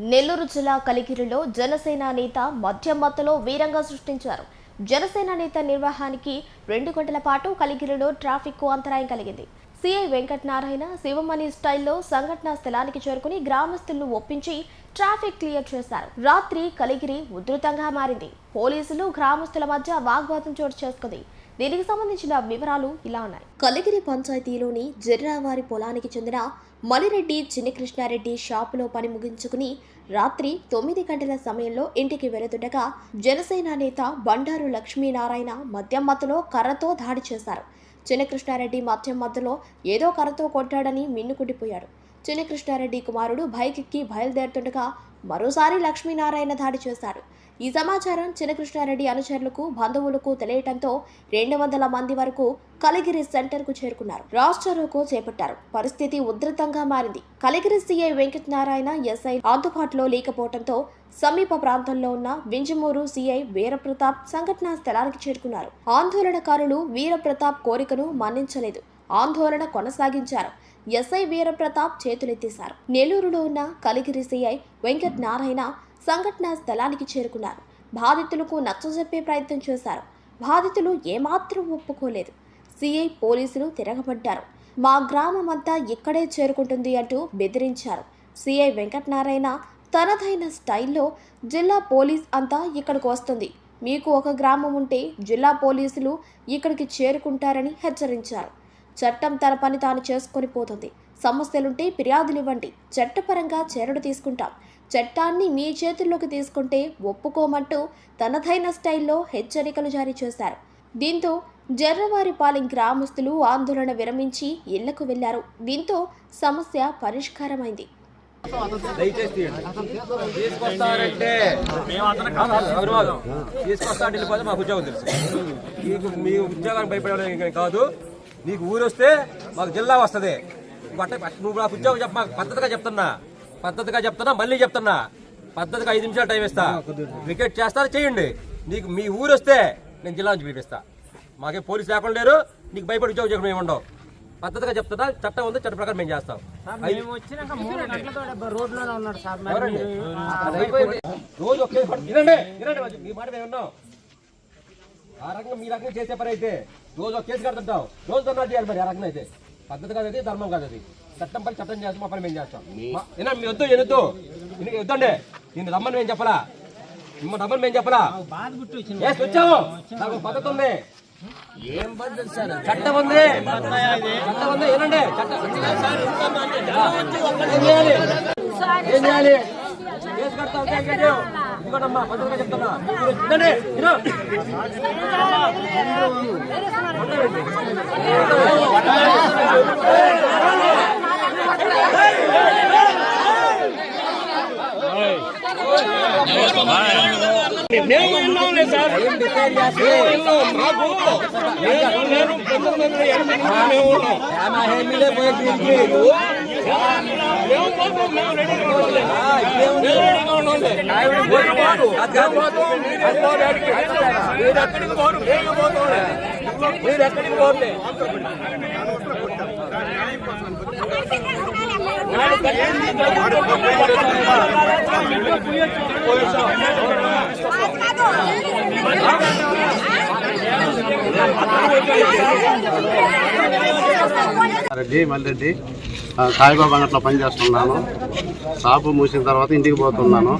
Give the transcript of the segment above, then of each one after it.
నెల్లూరు జిల్లా కలికిరిలో జనసేన నేత మద్యం మత్తులో వీరంగా సృష్టించారు. జనసేన నేత నిర్వహణకి రెండు గంటల పాటు కలికిరిలో ట్రాఫిక్కు అంతరాయం కలిగింది. సిఐ వెంకటనారాయణ శివమణి స్టైల్లో సంఘటనా స్థలానికి చేరుకుని గ్రామస్తులను ఒప్పించి ట్రాఫిక్ క్లియర్ చేశారు. రాత్రి కలిగిరి ఉధృతంగా మారింది. పోలీసులు గ్రామస్తుల మధ్య వాగ్వాదం చోటు చేసుకుంది. దీనికి సంబంధించిన వివరాలు ఇలా ఉన్నాయి. కలిగిరి పంచాయతీలోని జర్రావారి పొలానికి చెందిన మలిరెడ్డి చిన్నకృష్ణారెడ్డి షాపులో పని ముగించుకుని రాత్రి తొమ్మిది గంటల సమయంలో ఇంటికి వెళుతుండగా జనసేన నేత బండారు లక్ష్మీనారాయణ మద్యం మత్తులో కర్రతో దాడి చేశారు. చిన్నకృష్ణారెడ్డి మద్యం మత్తులో ఏదో కర్రతో కొట్టాడని మిన్నుకుండిపోయాడు. చిన్నకృష్ణారెడ్డి కుమారుడు బైక్ ఎక్కి బయలుదేరుతుండగా మరోసారి లక్ష్మీనారాయణ దాడి చేశాడు ఈ సమాచారం చిన్నకృష్ణారెడ్డి అనుచరులకు బంధువులకు తెలియటంతో రెండు వందల మంది వరకు కలిగిరి సెంటర్కు చేరుకున్నారు. రాష్ట్రరోకో చేపట్టారు. పరిస్థితి ఉధృతంగా మారింది. కలిగిరి సీఐ వెంకటనారాయణ ఎస్ఐ అందుబాటులో లేకపోవడంతో సమీప ప్రాంతంలో ఉన్న వింజమూరు సీఐ వీరప్రతాప్ సంఘటనా స్థలానికి చేరుకున్నారు. ఆందోళనకారులు వీరప్రతాప్ కోరికను మన్నించలేదు. ఆందోళన కొనసాగించారు. ఎస్ఐ వీరప్రతాప్ చేతులెత్తేశారు. నెల్లూరులో ఉన్న కలిగిరి సీఐ వెంకట్ నారాయణ సంఘటనా స్థలానికి చేరుకున్నారు. బాధితులకు నచ్చజెప్పే ప్రయత్నం చేశారు. బాధితులు ఏమాత్రం ఒప్పుకోలేదు. సీఐ పోలీసులు తిరగబడ్డారు. మా గ్రామం అంతా ఇక్కడే చేరుకుంటుంది అంటూ బెదిరించారు. సిఐ వెంకటనారాయణ తనదైన స్టైల్లో జిల్లా పోలీస్ అంతా ఇక్కడికి వస్తుంది. మీకు ఒక గ్రామం ఉంటే జిల్లా పోలీసులు ఇక్కడికి చేరుకుంటారని హెచ్చరించారు. చట్టం తన పని తాను చేసుకొని పోతుంది. సమస్యలుంటే ఫిర్యాదులు ఇవ్వండి చట్టపరంగా చర్యలు తీసుకుంటాం. చట్టాన్ని మీ చేతుల్లోకి తీసుకుంటే ఒప్పుకోమంటూ తనదైన స్టైల్లో హెచ్చరికలు జారీ చేశారు. దీంతో జర్రవారిపాలెం గ్రామస్తులు ఆందోళన విరమించి ఇళ్ళకు వెళ్ళారు. దీంతో సమస్య పరిష్కారమైంది. తీసుకొస్తారంటే తీసుకొస్తా మాకు ఉద్యోగం తెలుసు. మీకు మీ ఉద్యోగానికి భయపడే కాదు. నీకు ఊరు వస్తే మాకు జిల్లా వస్తుంది. నువ్వు నాకు ఉద్యోగం చెప్ప మాకు పద్ధతిగా చెప్తున్నా. పద్ధతిగా చెప్తున్నా మళ్ళీ చెప్తున్నా. పద్ధతిగా ఐదు నిమిషాలు టైం ఇస్తా. వికెట్ చేస్తారు చేయండి. నీకు మీ ఊరు వస్తే నేను జిల్లా నుంచి పిలిపిస్తా. మాకే పోలీసు లేకుండా లేరు. నీకు భయపడి ఉద్యోగం చేయడం మేము ఉండవు. పద్ధతిగా చెప్తున్నా చట్టం ఉంది చట్ట ప్రకారం మేము చేస్తాం. రోజు ఒకే మీ మాట మేము విన్నాం. ఆ రకంగా మీ రకంగా చేసే పని అయితే రోజు ఒక కేసు కడుతుంటాం రోజు ధర్నా చేయాలి మరి ఆ రకంగా అయితే. పద్ధతి కాదు అది ధర్మం కాదు అది. చట్టం పని చట్టం చేస్తాం మా పని మేము చేస్తాం. మా- వద్దు ఎనొద్దు వద్దండి. నేను రమ్మని మేము చెప్పలా? మిమ్మల్ని రమ్మని మేము చెప్పలా? బాధ పుట్టి వచ్చింది ఏ వచ్చాము నాకు ఒక పద్ధతి ఉంది. చట్టం ఉంది. చట్టం ఉంది ఏనండి? చట్టం ఏం చేయాలి? ఏం చేయాలి? కేసు కడతాం ఇదిగోనమ్మా పద్ధతిగా చెప్తున్నా. వినండి, విను. ఏం డిసైడ్ చేస్తే ఏమా హేమిలే పోయి తిరిగి. ఆ, ఇదేముంది? ఆవిడ పోయి పోదు. అది కాదు. అది పోదు ఆడికి. మీరు ఎక్కడికి పోరు నేను పోతాను. మీరు ఎక్కడికి పోరులే రెడ్డి మల్రెడ్డి సాయిబాబా అంగట్లో పనిచేస్తున్నాను. షాపు మూసిన తర్వాత ఇంటికి పోతున్నాను.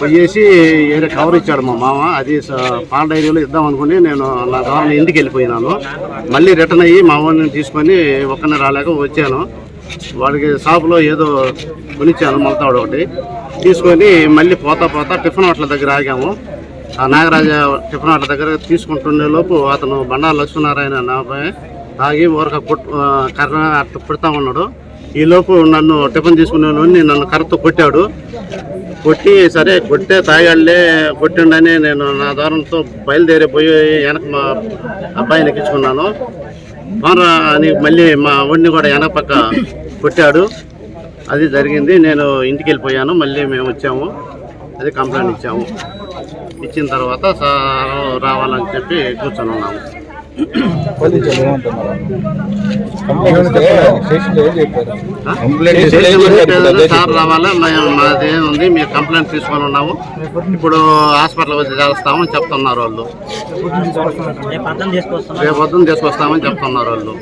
పోయేసి ఏదో కవర్ ఇచ్చాడు మా మామ. అది పాల డైరీలో ఇద్దాం అనుకుని నేను నా ద్వారా ఇంటికి వెళ్ళిపోయినాను. మళ్ళీ రిటర్న్ అయ్యి మా వాడిని తీసుకొని ఒక్కనే రాలేక వచ్చాను. వాడికి షాపులో ఏదో కొనిచ్చాను మొలతాడు ఒకటి. తీసుకొని మళ్ళీ పోతా పోతా టిఫిన్ హోటల్ దగ్గర ఆగాము. ఆ నాగరాజ టిఫిన్ హోటల్ దగ్గర తీసుకుంటుండే లోపు అతను బండారు లక్ష్మీనారాయణ నాపై తాగి ఊరక కొట్ కర్ర అట్ట పుడతా ఉన్నాడు. ఈ లోపు నన్ను టిఫిన్ తీసుకునే నన్ను కర్రతో కొట్టాడు. కొట్టి సరే కొట్టే తాగాళ్ళే కొట్టిండని నేను నా దారంతో బయలుదేరి పోయి వెనక మా అబ్బాయిని ఎక్కించుకున్నాను. పోరా అని మళ్ళీ మా ఒడిని కూడా వెనక పక్క కొట్టాడు. అది జరిగింది. నేను ఇంటికి వెళ్ళిపోయాను. మళ్ళీ మేము వచ్చాము. అది కంప్లైంట్ ఇచ్చాము. ఇచ్చిన తర్వాత సార్ రావాలని చెప్పి కూర్చొని ఉన్నాము. మాది ఏముంది? మీరు కంప్లైంట్ తీసుకొని ఉన్నాము. ఇప్పుడు హాస్పిటల్ వచ్చి చేస్తామని చెప్తున్నారు వాళ్ళు. రేపు అర్థం చేసుకొస్తాం రేపు పొద్దున్న తీసుకొస్తామని చెప్తున్నారు వాళ్ళు.